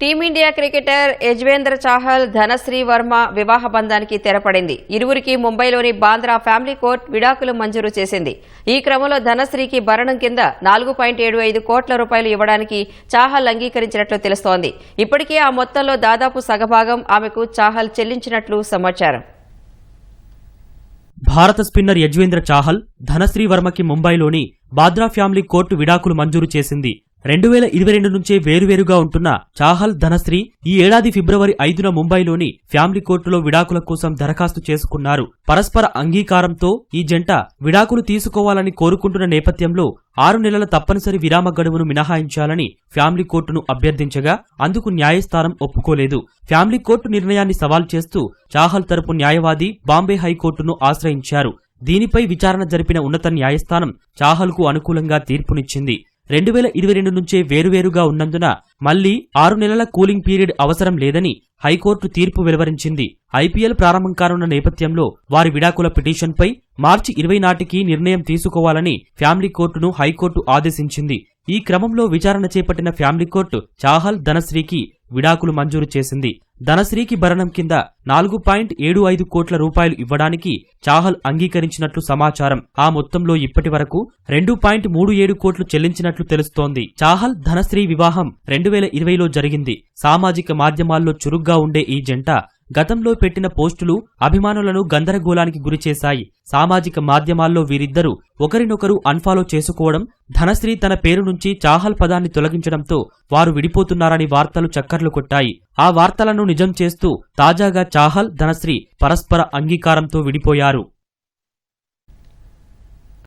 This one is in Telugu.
Team India cricketer Yuzvendra Chahal Dhanashree Verma వివాహ బంధానికి తెరపడింది. ఇరువురికి ముంబైలోని బాంద్రా ఫ్యామిలీ కోర్ట్ విడాకులు మంజూరు చేసింది. ఈ క్రమంలో ధనశ్రీకి భరణం కింద నాలుగు పాయింట్ ఏడు ఐదు కోట్ల రూపాయలు ఇవ్వడానికి చాహల్ అంగీకరించినట్లు తెలుస్తోంది. ఇప్పటికే ఆ మొత్తంలో దాదాపు సగభాగం ఆమెకు చాహల్ చెల్లించినట్లు సమాచారం. భారత స్పిన్నర్ యజ్వేంద్ర చాహల్ ధనశ్రీ వర్మకి ముంబైలోని బాద్రా ఫ్యామిలీ కోర్టు విడాకులు మంజూరు చేసింది. రెండు వేల ఇరవై రెండు నుంచే వేరువేరుగా ఉంటున్న చాహల్ ధనశ్రీ ఈ ఏడాది ఫిబ్రవరి ఐదున ముంబైలోని ఫ్యామిలీ కోర్టులో విడాకుల కోసం దరఖాస్తు చేసుకున్నారు. పరస్పర అంగీకారంతో ఈ జంట విడాకులు తీసుకోవాలని కోరుకుంటున్న నేపథ్యంలో ఆరు నెలల తప్పనిసరి విరామ గడువును మినహాయించాలని ఫ్యామిలీ కోర్టును అభ్యర్థించగా అందుకు న్యాయస్థానం ఒప్పుకోలేదు. ఫ్యామిలీ కోర్టు నిర్ణయాన్ని సవాల్ చేస్తూ చాహల్ తరపు న్యాయవాది బాంబే హైకోర్టును ఆశ్రయించారు. దీనిపై విచారణ జరిపిన ఉన్నత న్యాయస్థానం చాహల్కు అనుకూలంగా తీర్పునిచ్చింది. రెండు వేల ఇరవై రెండు నుంచే వేరువేరుగా ఉన్నందున మళ్ళీ ఆరు నెలల కూలింగ్ పీరియడ్ అవసరం లేదని హైకోర్టు తీర్పు వెలువరించింది. ఐపీఎల్ ప్రారంభం కానున్న నేపథ్యంలో వారి విడాకుల పిటిషన్పై మార్చి ఇరవై నాటికి నిర్ణయం తీసుకోవాలని ఫ్యామిలీ కోర్టును హైకోర్టు ఆదేశించింది. ఈ క్రమంలో విచారణ చేపట్టిన ఫ్యామిలీ కోర్టు చాహల్ ధనశ్రీకి విడాకులు మంజూరు చేసింది. ధనశ్రీకి భరణం కింద నాలుగు పాయింట్ ఏడు ఐదు కోట్ల రూపాయలు ఇవ్వడానికి చాహల్ అంగీకరించినట్లు సమాచారం. ఆ మొత్తంలో ఇప్పటి వరకు రెండు పాయింట్ మూడు ఏడు కోట్లు చెల్లించినట్లు తెలుస్తోంది. చాహల్ ధనశ్రీ వివాహం రెండు వేల ఇరవైలో జరిగింది. సామాజిక మాధ్యమాల్లో చురుగ్గా ఉండే ఈ జంట గతంలో పెట్టిన పోస్టులు అభిమానులను గందరగోళానికి గురిచేశాయి. సామాజిక మాధ్యమాల్లో వీరిద్దరూ ఒకరినొకరు అన్ఫాలో చేసుకోవడం ధనశ్రీ తన పేరు నుంచి చాహల్ పదాన్ని తొలగించడంతో వారు విడిపోతున్నారని వార్తలు చక్కర్లు కొట్టాయి. ఆ వార్తలను నిజం చేస్తూ తాజాగా చాహల్ ధనశ్రీ పరస్పర అంగీకారంతో విడిపోయారు.